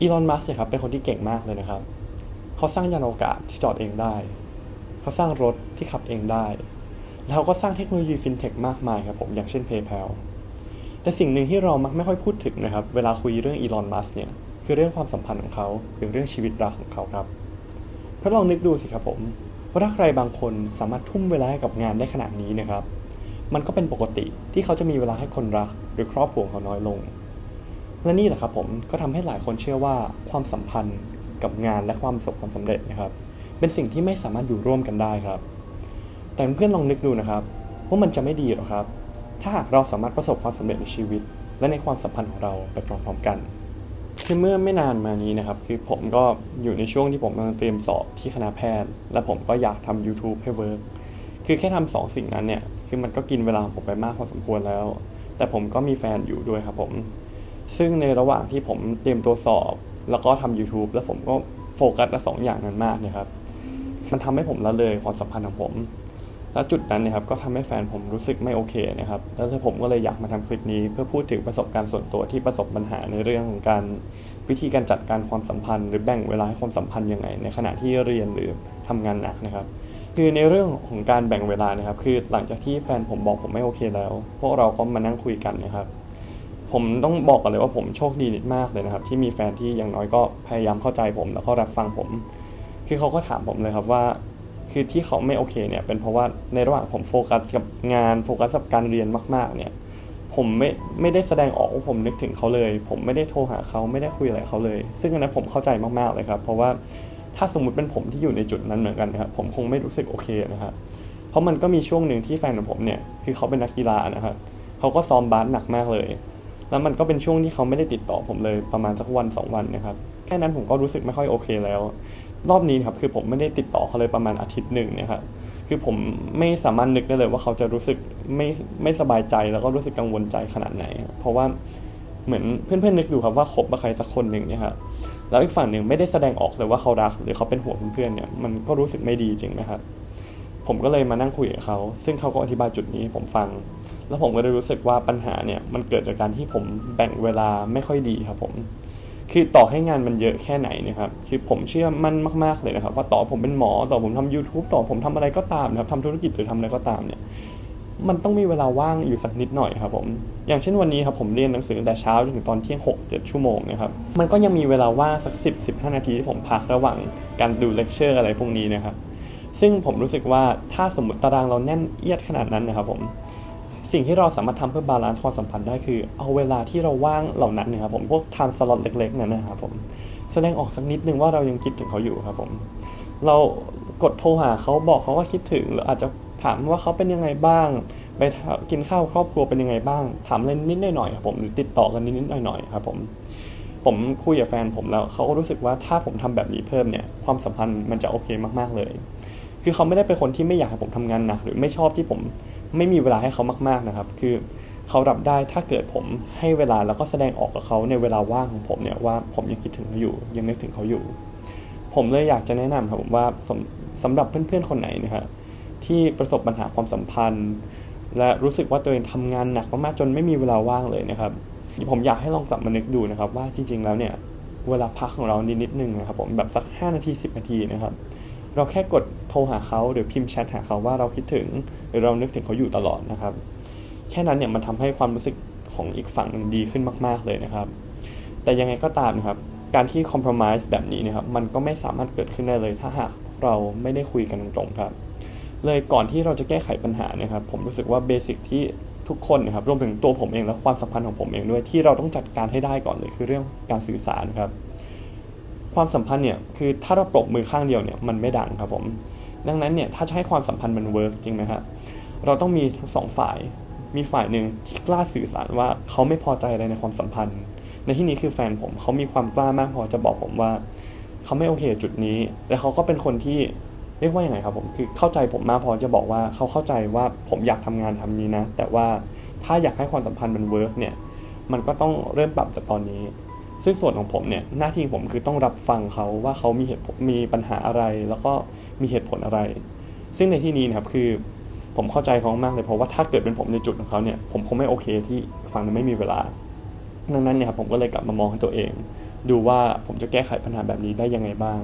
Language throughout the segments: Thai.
อีลอน มัสก์เนี่ยครับเป็นคนที่เก่งมากเลยนะครับ เขาสร้างยานอวกาศที่จอดเองได้ เขาสร้างรถที่ขับเองได้ แล้วเขาก็สร้างเทคโนโลยีฟินเทคมากมายครับผมอย่างเช่น PayPal แต่สิ่งหนึ่งที่เรามักไม่ค่อยพูดถึงนะครับ เวลาคุยเรื่องอีลอน มัสก์เนี่ยคือเรื่องความสัมพันธ์ของเขาหรือเรื่องชีวิตรักของเขาครับ เพราะลองนึกดูสิครับผมว่าถ้าใครบางคนสามารถทุ่มเวลาให้กับงานได้ขนาดนี้นะครับ มันก็เป็นปกติที่เขาจะมีเวลาให้คนรักหรือครอบครัวเขาน้อยลง และนี่แหละครับผมก็ทำให้หลายคนเชื่อว่าความสัมพันธ์กับงานและความประสบความสำเร็จนะครับ เป็นสิ่งที่ไม่สามารถอยู่ร่วมกันได้ครับ แต่เพื่อนลองนึกดูนะครับ ว่ามันจะไม่ดีหรอครับ ถ้าหากเราสามารถประสบความสำเร็จในชีวิต และในความสัมพันธ์ของเราไปพร้อมๆกันคือเมื่อไม่นานมานี้นะครับ คือผมก็อยู่ในช่วงที่ผมกำลังเตรียมสอบที่คณะแพทย์ และผมก็อยากทำ YouTube ให้เวิร์กคือแค่ทำสองสิ่งนั้นเนี่ย คือมันก็กินเวลาผมไปมากพอสมควรแล้ว แต่ผมก็มีแฟนอยู่ด้วยครับผม ซึ่งในระหว่างที่ผมเตรียมตัวสอบ แล้วก็ทำ YouTube แล้วผมก็โฟกัสสองอย่างนั้นมากนะครับ มันทำให้ผมละเลยความสัมพันธ์ของผม แล้วจุดนั้นนะครับก็ทำให้แฟนผมรู้สึกไม่โอเคนะครับ แล้วผมก็เลยอยากมาทำคลิปนี้ เพื่อพูดถึงประสบการณ์ส่วนตัวที่ประสบปัญหาในเรื่องของการวิธีการจัดการความสัมพันธ์ หรือแบ่งเวลาให้ความสัมพันธ์ยังไง ในขณะที่เรียนหรือทำงานหนักนะครับคือในเรื่องของการแบ่งเวลานะครับ คือหลังจากที่แฟนผมบอกผมไม่โอเคแล้ว พวกเราก็มานั่งคุยกันนะครับ ผมต้องบอกก่อนเลยว่าผมโชคดีนิดมากเลยนะครับ ที่มีแฟนที่อย่างน้อยก็พยายามเข้าใจผม แล้วก็รับฟังผม คือเขาก็ถามผมเลยครับว่า คือที่เขาไม่โอเคเนี่ยเป็นเพราะว่าในระหว่างผมโฟกัสกับงานโฟกัสกับการเรียนมาก ๆ เนี่ย ผมไม่ไม่ได้แสดงออกว่าผมนึกถึงเขาเลย ผมไม่ได้โทรหาเขาไม่ได้คุยอะไรเขาเลย ซึ่งอันนั้นผมเข้าใจมากๆเลยครับ เพราะว่าถ้าสมมติเป็นผมที่อยู่ในจุดนั้นเหมือนกันนะครับผมคงไม่รู้สึกโอเคนะครับเพราะมันก็มีช่วงหนึ่งที่แฟนของผมเนี่ยคือเขาเป็นนักกีฬานะครับเขาก็ซ้อมบาสหนักมากเลย แล้วมันก็เป็นช่วงที่เขาไม่ได้ติดต่อผมเลยประมาณสักวันสองวันนะครับแค่นั้นผมก็รู้สึกไม่ค่อยโอเคแล้ว รอบนี้ครับคือผมไม่ได้ติดต่อเขาเลยประมาณอาทิตย์หนึ่งเนะครับคือผมไม่สามารถนึกได้เลยว่าเขาจะรู้สึกไม่ไม่สบายใจแล้วก็รู้สึกกังวลใจขนาดไหน เพราะว่าเหมือนเพื่อนๆนึกดูครับว่าคบกับใครสักคนหนึ่งเนี่ยครับแล้วอีกฝั่งหนึ่งไม่ได้แสดงออกเลยว่าเขารัก หรือเขาเป็นห่วงเพื่อนๆเนี่ยมันก็รู้สึกไม่ดีจริงนะครับผมก็เลยมานั่งคุยกับเขา ซึ่งเขาก็อธิบายจุดนี้ผมฟัง แล้วผมก็ได้รู้สึกว่าปัญหาเนี่ยมันเกิดจากการที่ผมแบ่งเวลาไม่ค่อยดีครับผมคือต่อให้งานมันเยอะแค่ไหนนะครับ คือผมเชื่อมั่นมาก ๆ เลยนะครับ ว่าต่อผมเป็นหมอ ต่อผมทำ YouTube ต่อผมทำอะไรก็ตามนะครับทำธุรกิจหรือทำอะไรก็ตามเนี่ย มันต้องมีเวลาว่างอยู่สักนิดหน่อยครับผม อย่างเช่นวันนี้ครับผมเรียนหนังสือแต่เช้าจนถึงตอนเที่ยง6 7ชั่วโมงนะครับ มันก็ยังมีเวลาว่างสัก 10 15 นาทีที่ผมพักระหว่างการดูเลคเชอร์อะไรพวกนี้นะครับ ซึ่งผมรู้สึกว่าถ้าสมมติตารางเราแน่นเอียดขนาดนั้นนะครับผม สิ่งที่เราสามารถทำเพื่อบาลานซ์ความสัมพันธ์ได้คือ เอาเวลาที่เราว่างเหล่านั้นนะครับผมพวก time slot เล็กๆนั่นนะครับผมแสดงออกสักนิดนึงว่าเรายังคิดถึงเขาอยู่ครับผมเรากดโทรหาเขาบอกเขาว่าคิดถึงหรืออาจจะถามว่าเขาเป็นยังไงบ้าง ไปกินข้าวครอบครัวเป็นยังไงบ้าง ถามอะไรนิดหน่อยๆครับผมหรือติดต่อกันนิดหน่อยๆครับผมผมคุยกับแฟนผมแล้วเขาก็รู้สึกว่าถ้าผมทำแบบนี้เพิ่มเนี่ยความสัมพันธ์มันจะโอเคมากๆเลย คือเขาไม่ได้เป็นคนที่ไม่อยากให้ผมทำงานหนักหรือไม่ชอบที่ผม ไม่มีเวลาให้เขามากๆนะครับ คือเขารับได้ถ้าเกิดผมให้เวลาแล้วก็แสดงออกกับเขาในเวลาว่างของผมเนี่ยว่าผมยังคิดถึงเขาอยู่ ยังนึกถึงเขาอยู่ ผมเลยอยากจะแนะนำครับผมว่าสำสำหรับเพื่อนๆคนไหนนะครับที่ประสบปัญหาความสัมพันธ์ และรู้สึกว่าตัวเองทำงานหนักมากๆจนไม่มีเวลาว่างเลยนะครับผมอยากให้ลองกลับมานึกดูนะครับ ว่าจริง ๆ แล้วเนี่ยเวลาพักของเรานิดนิดนึงนะครับผมแบบสัก 5 นาที 10 นาทีนะครับ เราแค่กดโทรหาเขาหรือพิมพ์แชทหาเขาว่าเราคิดถึง หรือเรานึกถึงเขาอยู่ตลอดนะครับ แค่นั้นเนี่ยมันทำให้ความรู้สึกของอีกฝั่งหนึ่งดีขึ้นมาก ๆเลยนะครับ แต่ยังไงก็ตามนะครับ การที่คอม p r o m i s e แบบนี้นะครับมันก็ไม่สามารถเกิดขึ้นได้เลย ถ้าหากเราไม่ได้คุยกันตรงๆครับ เลยก่อนที่เราจะแก้ไขปัญหานะครับ ผมรู้สึกว่าเบสิกที่ทุกคนนะครับรวมถึงตัวผมเองและความสัมพันธ์ของผมเองด้วยที่เราต้องจัดการให้ได้ก่อนเลยคือเรื่องการสื่อสารครับ ความสัมพันธ์เนี่ยคือถ้าเราปรบมือข้างเดียวเนี่ยมันไม่ดังครับผมดังนั้นเนี่ยถ้าจะให้ความสัมพันธ์มันเวิร์กจริงไหมครับเราต้องมีทั้งสองฝ่ายมีฝ่ายหนึ่งที่กล้าสื่อสารว่าเขาไม่พอใจอะไรในความสัมพันธ์ ในที่นี้คือแฟนผมเขามีความกล้ามากพอจะบอกผมว่าเขาไม่โอเคจุดนี้ และเขาก็เป็นคนที่เรียกว่าอย่างไงครับผมคือเข้าใจผมมากพอจะบอกว่าเขาเข้าใจว่าผมอยากทำงานทำนี้นะ แต่ว่าถ้าอยากให้ความสัมพันธ์มันเวิร์กเนี่ยมันก็ต้องเริ่มปรับจากตอนนี้ ซึ่งส่วนของผมเนี่ยหน้าที่ผมคือต้องรับฟังเขาว่าเขามีเหตุมีปัญหาอะไร แล้วก็มีเหตุผลอะไร ซึ่งในที่นี้นะครับคือผมเข้าใจเขามากเลยเพราะว่าถ้าเกิดเป็นผมในจุดของเขาเนี่ยผมคงไม่โอเคที่ฝั่งนั้นไม่มีเวลาดังนั้นเนี่ยครับผมก็เลยกลับมามองตัวเอง ดูว่าผมจะแก้ไขปัญหาแบบนี้ได้ยังไงบ้าง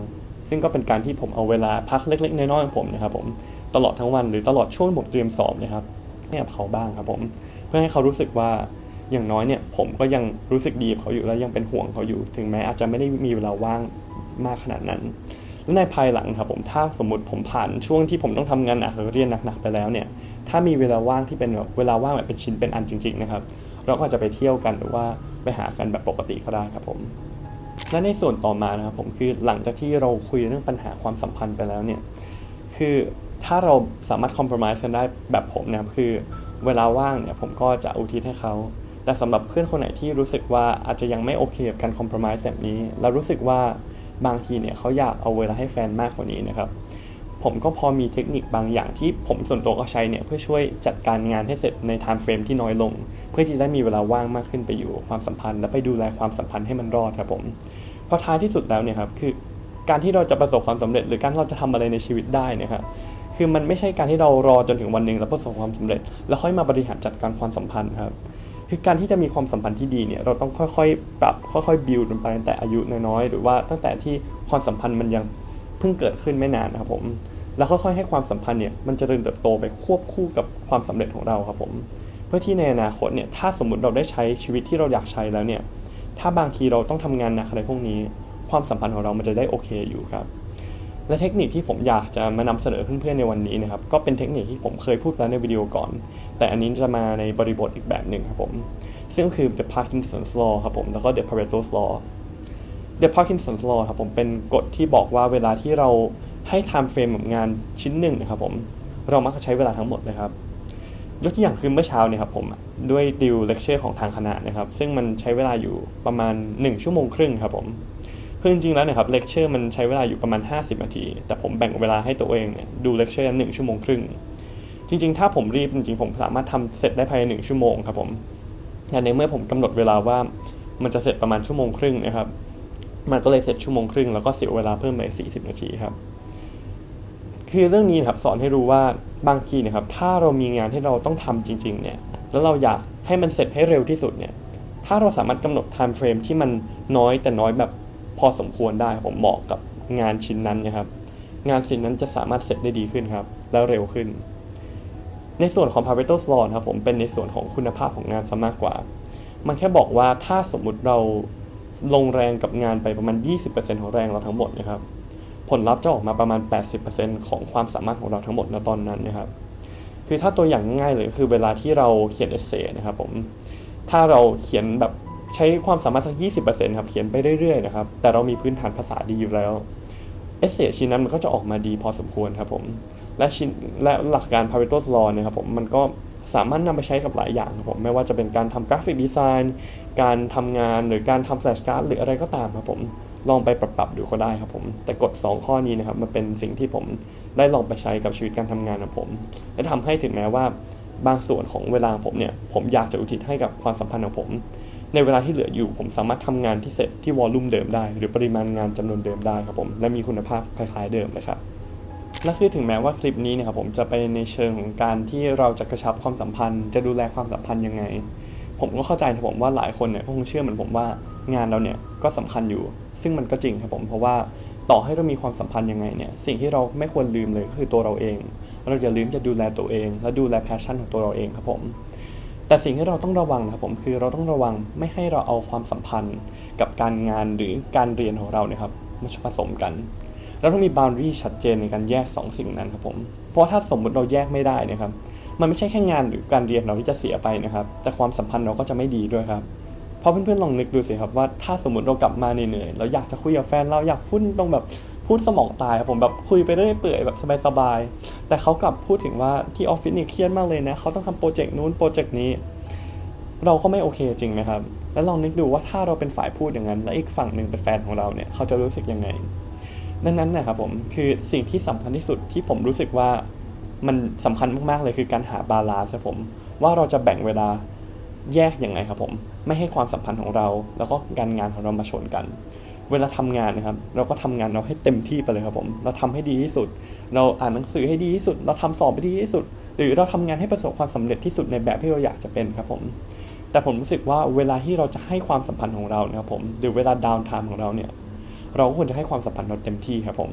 ซึ่งก็เป็นการที่ผมเอาเวลาพักเล็กๆน้อยๆของผมนะครับผมตลอดทั้งวันหรือตลอดช่วงผมเตรียมสอบนะครับให้กับเขาบ้างครับผมเพื่อให้เขารู้สึกว่า อย่างน้อยเนี่ยผมก็ยังรู้สึกดีกับเขาอยู่และยังเป็นห่วงเขาอยู่ ถึงแม้อาจจะไม่ได้มีเวลาว่างมากขนาดนั้น และในภายหลังครับผมถ้าสมมติผมผ่านช่วงที่ผมต้องทำงานหนักหรือเรียนหนักๆไปแล้วเนี่ยถ้ามีเวลาว่างที่เป็นแบบเวลาว่างแบบเป็นชิ้นเป็นอันจริง ๆ นะครับ เราก็อาจจะไปเที่ยวกันหรือว่าไปหากันแบบปกติก็ได้ครับผมและในส่วนต่อมานะครับผมคือหลังจากที่เราคุยเรื่องปัญหาความสัมพันธ์ไปแล้วเนี่ยคือถ้าเราสามารถคอม p r o m i s e กันได้แบบผมนะครับคือเวลาว่างเนี่ยผมก็จะอุทิศให้เขา แต่สำหรับเพื่อนคนไหนที่รู้สึกว่าอาจจะยังไม่โอเคกับการคอม p r o m i s e แบบนี้เรารู้สึกว่าบางทีเนี่ยเขาอยากเอาเวลาให้แฟนมากกว่านี้นะครับ ผมก็พอมีเทคนิคบางอย่างที่ผมส่วนตัวก็ใช้เนี่ยเพื่อช่วยจัดการงานให้เสร็จในไทม์เฟรมที่น้อยลง เพื่อที่จะได้มีเวลาว่างมากขึ้นไปอยู่ความสัมพันธ์ และไปดูแลความสัมพันธ์ให้มันรอดครับผมเพราะท้ายที่สุดแล้วเนี่ยครับคือการที่เราจะประสบความสำเร็จ หรือการที่เราจะทำอะไรในชีวิตได้เนะครับคือมันไม่ใช่การที่เรารอจนถึงวันหนึ่งแล้วประสบความสำเร็จ แล้วค่อยมาบริหารจัดการความสัมพันธ์ครับ คือการที่จะมีความสัมพันธ์ที่ดีเนี่ยเราต้องค่อยๆ ปรับค่อยๆ บิวมันไปตั้งแต่อายุน้อยๆ หรือว่าตั้งแต่ที่ความสัมพันธ์มันยังเพิ่งเกิดขึ้นไม่นานนะครับผม แล้วค่อยๆ ให้ความสัมพันธ์เนี่ยมันจเจริญเติบโตไปควบคู่กับความสำเร็จของเราครับผม เพื่อที่ในอนาคตเนี่ยถ้าสมมติเราได้ใช้ชีวิตที่เราอยากใช้แล้วเนี่ยถ้าบางทีเราต้องทำงานหนักอะไรพวกนี้ ความสัมพันธ์ของเรามันจะได้โอเคอยู่ครับ และเทคนิคที่ผมอยากจะมานำเสนอเพื่อนๆในวันนี้นะครับก็เป็นเทคนิคที่ผมเคยพูดแล้วในวิดีโอก่อน แต่อันนี้จะมาในบริบทอีกแบบหนึ่งครับผม ซึ่งคือ the Parkinson's law ครับผมแล้วก็ the Pareto's law the Parkinson's law ครับผมเป็นกฎที่บอกว่าเวลาที่เราให้ time frame กับงานชิ้นหนึ่งนะครับผมเรามักจะใช้เวลาทั้งหมดเลยครับยกตัวอย่างคือเมื่อเช้าเนี่ยครับผมด้วยดิวเลคเชอร์ของทางคณะนะครับซึ่งมันใช้เวลาอยู่ประมาณ 1 ชั่วโมงครึ่งครับผม คือจริงๆแล้วเนี่ยครับเลคเชอร์มันใช้เวลาอยู่ประมาณ 50 นาที แต่ผมแบ่งเวลาให้ตัวเองเนี่ยดูเลคเชอร์หนึ่งชั่วโมงครึ่ง จริงๆ ถ้าผมรีบจริงๆ ผมสามารถทำเสร็จได้ภายในหนึ่งชั่วโมงครับผมแต่ในเมื่อผมกำหนดเวลาว่ามันจะเสร็จประมาณชั่วโมงครึ่งนะครับ มันก็เลยเสร็จชั่วโมงครึ่งแล้วก็เสียเวลาเพิ่มไป40 นาทีครับ คือเรื่องนี้ครับสอนให้รู้ว่าบางทีนะครับถ้าเรามีงานที่เราต้องทำจริง ๆ เนี่ย แล้วเราอยากให้มันเสร็จให้เร็วที่สุดเนี่ย ถ้าเราสามารถกำหนด time frame ที่มันน้อยแต่น้อยแบบ พอสมควรได้ผมเหมาะกับงานชิ้นนั้นนะครับ งานชิ้นนั้นจะสามารถเสร็จได้ดีขึ้นครับ แล้วเร็วขึ้น ในส่วนของ Pareto's Law ครับผมเป็นในส่วนของคุณภาพของงานซะมากกว่า มันแค่บอกว่าถ้าสมมุติเราลงแรงกับงานไปประมาณ 20%ของแรงเราทั้งหมดนะครับ ผลลัพธ์จะออกมาประมาณ 80%ของความสามารถของเราทั้งหมดในตอนนั้นนะครับ คือถ้าตัวอย่างง่ายเลยคือเวลาที่เราเขียนเอเซนะครับผม ถ้าเราเขียนแบบ ใช้ความสามารถสัก 20%ครับ เขียนไปเรื่อยๆนะครับ แต่เรามีพื้นฐานภาษาดีอยู่แล้ว เอเซชิ้นนั้นมันก็จะออกมาดีพอสมควรครับผม และชิ้นและหลักการ Pareto's Law เนี่ยครับผมมันก็สามารถนำไปใช้กับหลายอย่างครับผม ไม่ว่าจะเป็นการทำกราฟิกดีไซน์ การทำงานหรือการทำแฟลชการ์ดหรืออะไรก็ตามครับผม ลองไปปรับๆดูก็ได้ครับผม แต่กฎ 2 ข้อนี้นะครับมันเป็นสิ่งที่ผมได้ลองไปใช้กับชีวิตการทำงานของผม และทำให้ถึงแม้ว่าบางส่วนของเวลาผมเนี่ยผมอยากจะอุทิศให้กับความสัมพันธ์ของผม ในเวลาที่เหลืออยู่ ผมสามารถทำงานที่เสร็จที่วอลลุ่มเดิมได้ หรือปริมาณงานจำนวนเดิมได้ครับผมและมีคุณภาพคล้ายๆเดิมเลยครับและคือถึงแม้ว่าคลิปนี้เนะครับผมจะไปในเชิงของการที่เราจะกระชับความสัมพันธ์ จะดูแลความสัมพันธ์ยังไง ผมก็เข้าใจนะผมว่าหลายคนเนี่ยก็คงเชื่อเหมือนผมว่างานเราเนี่ยก็สำคัญอยู่ ซึ่งมันก็จริงครับผมเพราะว่าต่อให้เรามีความสัมพันธ์ยังไงเนี่ยสิ่งที่เราไม่ควรลืมเลยก็คือตัวเราเอง เราอย่าลืมจะดูแลตัวเอง และดูแลแพชชั่นของตัวเราเองครับผม แต่สิ่งที่เราต้องระวังนะครับผมคือเราต้องระวังไม่ให้เราเอาความสัมพันธ์ กับการงานหรือการเรียนของเราเนี่ยครับมาผสมกันเราต้องมีบ o u n d a r y ชัดเจนในการแยก2สิ่งนั้นครับผมเพราะถ้าสมมุติเราแยกไม่ได้นะครับ มันไม่ใช่แค่งานหรือการเรียนเราที่จะเสียไปนะครับ แต่ความสัมพันธ์เราก็จะไม่ดีด้วยครับเพราะเพื่อนๆลองนึกดูสิครับว่าถ้าสมมติเรากลับมาเหนื่อยๆเราอยากจะคุยกับแฟนเราอยากพูดตรงแบบ พูดสมองตายครับผมแบบคุยไปเรื่อยเปื่อยแบบสบายๆแต่เขากลับพูดถึงว่าที่ออฟฟิศเนี่ยเครียดมากเลยนะเขาต้องทำโปรเจกต์นู้นโปรเจกต์นี้ เราก็ไม่โอเคจริงไหมครับ แล้วลองนึกดูว่าถ้าเราเป็นฝ่ายพูดอย่างนั้น และอีกฝั่งหนึ่งเป็นแฟนของเราเนี่ยเขาจะรู้สึกยังไงดังนั้นนะครับผมคือสิ่งที่สำคัญที่สุดที่ผมรู้สึกว่ามันสำคัญมากๆเลยคือการหาบาลานซ์ครับผมว่าเราจะแบ่งเวลาแยกยังไงครับผม ไม่ให้ความสัมพันธ์ของเรา แล้วก็การงานของเรามาชนกัน เวลาทำงานนะครับ เราก็ทำงานเราให้เต็มที่ไปเลยครับผม เราทำให้ดีที่สุด เราอ่านหนังสือให้ดีที่สุด เราทำสอบให้ดีที่สุด หรือเราทำงานให้ประสบความสำเร็จที่สุดในแบบที่เราอยากจะเป็นครับผม แต่ผมรู้สึกว่าเวลาที่เราจะให้ความสัมพันธ์ของเรานะครับผม หรือเวลาดาวน์ไทม์ของเราเนี่ย เราก็ควรจะให้ความสัมพันธ์เราเต็มที่ครับผม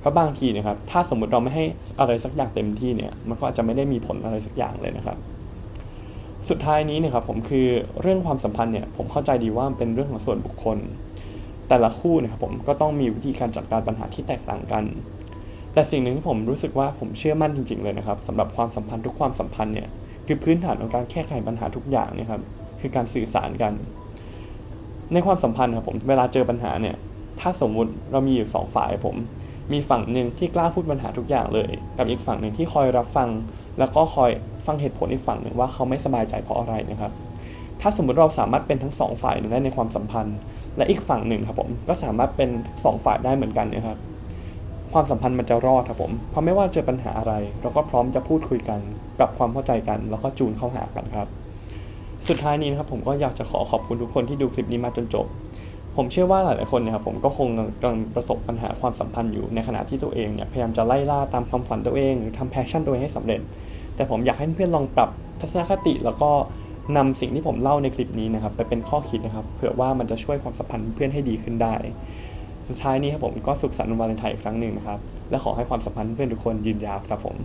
เพราะบางทีนะครับ ถ้าสมมติเราไม่ให้อะไรสักอย่างเต็มที่เนี่ย มันก็อาจจะไม่ได้มีผลอะไรสักอย่างเลยนะครับสุดท้ายนี้เนี่ยครับผมคือเรื่องความสัมพันธ์เนี่ยผมเข้าใจดีว่ามันเป็นเรื่องของส่วนบุคคล แต่ละคู่เนะครับผมก็ต้องมีวิธีการจัดการปัญหาที่แตกต่างกัน แต่สิ่งหนึ่งที่ผมรู้สึกว่าผมเชื่อมั่นจริง ๆ เลยนะครับสำหรับความสัมพันธ์ทุกความสัมพันธ์เนี่ยคือพื้นฐานของการแก้ไขปัญหาทุกอย่างเนะครับคือการสื่อสารกัน ในความสัมพันธ์ครับผมเวลาเจอปัญหาเนี่ยถ้าสมมุติเรามีอยู่สองฝ่ายผม มีฝั่งหนึ่งที่กล้าพูดปัญหาทุกอย่างเลย กับอีกฝั่งหนึ่งที่คอยรับฟัง แล้วก็คอยฟังเหตุผลอีกฝั่งหนึ่งว่าเขาไม่สบายใจเพราะอะไรนะครับ ถ้าสมมุติเราสามารถเป็นทั้งสองฝ่ายได้ในความสัมพันธ์ และอีกฝั่งหนึ่งครับผมก็สามารถเป็นสองฝ่ายได้เหมือนกันนะครับความสัมพันธ์มันจะรอดครับผมเพราะไม่ว่าเจอปัญหาอะไร เราก็พร้อมจะพูดคุยกันปรับความเข้าใจกัน แล้วก็จูนเข้าหากันครับ สุดท้ายนี้นะครับผมก็อยากจะขอขอบคุณทุกคนที่ดูคลิปนี้มาจนจบ ผมเชื่อว่าหลายๆคนเนะครับผมก็คงกำลังประสบปัญหาความสัมพันธ์อยู่ในขณะที่ตัวเองเนี่ยพยายามจะไล่ล่าตามความฝันตัวเอง หรือทำแพชชั่นตัวเองให้สำเร็จ แต่ผมอยากให้เพื่อนลองปรับทัศนคติแล้วก็ นำสิ่งที่ผมเล่าในคลิปนี้นะครับไปเป็นข้อคิดนะครับเผื่อว่ามันจะช่วยความสัมพันธ์เพื่อนให้ดีขึ้นได้ สุดท้ายนี้ครับผมก็สุขสันต์วันวาเลนไทน์อีกครั้งหนึ่งนะครับและขอให้ความสัมพันธ์เพื่อนทุกคนยืนยาวครับผม